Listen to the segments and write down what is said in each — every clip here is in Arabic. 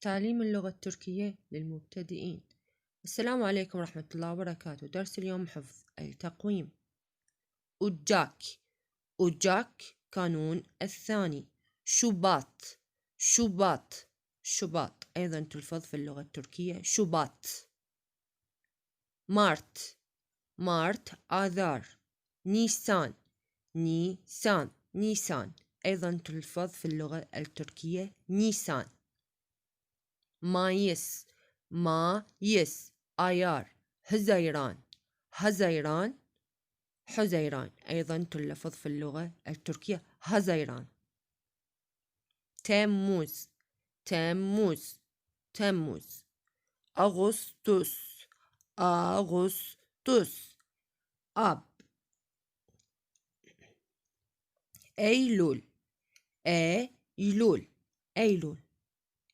تعليم اللغة التركية للمبتدئين. السلام عليكم ورحمة الله وبركاته. درس اليوم حفظ التقويم. أوجاك. أوجاك كانون الثاني. شوبات. شوبات. شوبات. أيضا تلفظ في اللغة التركية شوبات. مارت. مارت آذار. نيسان. نيسان. نيسان. أيضا تلفظ في اللغة التركية نيسان. مايس مايس آيار هزيران هزيران حزيران. أيضا تلفظ في اللغة التركية هزيران. تموز تموز تموز. أغسطس أغسطس. أب. Eylül Eylül Eylül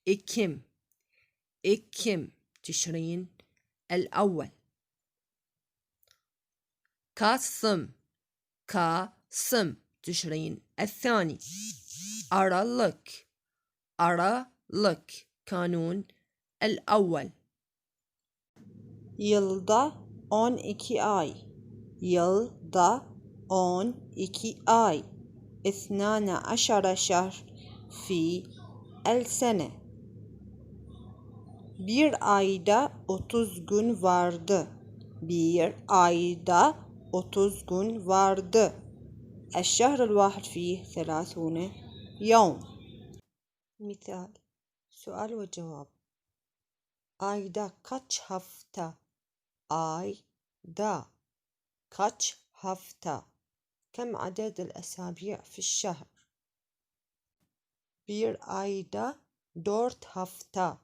Ekim Ekim تشرين الأول كاسم كاسم تشرين الثاني أرالك أرالك كانون الأول Yılda 12 ay. Yılda 12 ay. اثنان عشر شهر في السنة bir ayda 30 gün vardı. Bir ayda 30 gün vardı. الشهر الواحد فيه ثلاثون يوم مثال سؤال وجواب ayda kaç hafta ayda kaç hafta كم عدد الأسابيع في الشهر bir ayda dört hafta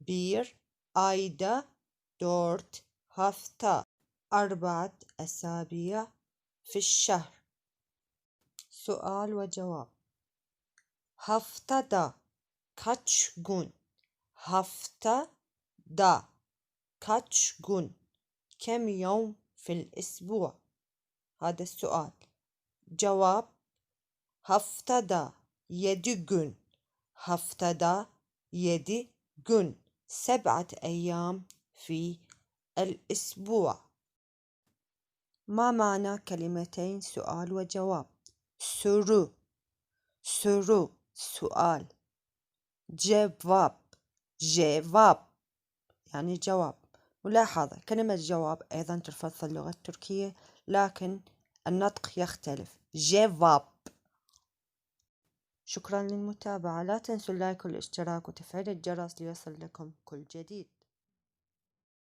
bir ayda dört hafta أربعة أسابيع في الشهر سؤال وجواب haftada kaç gün haftada kaç gün كم يوم في الأسبوع هذا السؤال Cevap haftada yedi gün. Haftada yedi gün. سبعة أيام في الأسبوع. ما معنى كلمتين سؤال وجواب؟ سرو. سرو سؤال. جواب. جواب. يعني جواب. ملاحظة كلمة جواب أيضا تلفظ اللغة التركية لكن النطق يختلف. جيفاب شكرا للمتابعة. لا تنسوا اللايك والاشتراك وتفعيل الجرس ليصل لكم كل جديد.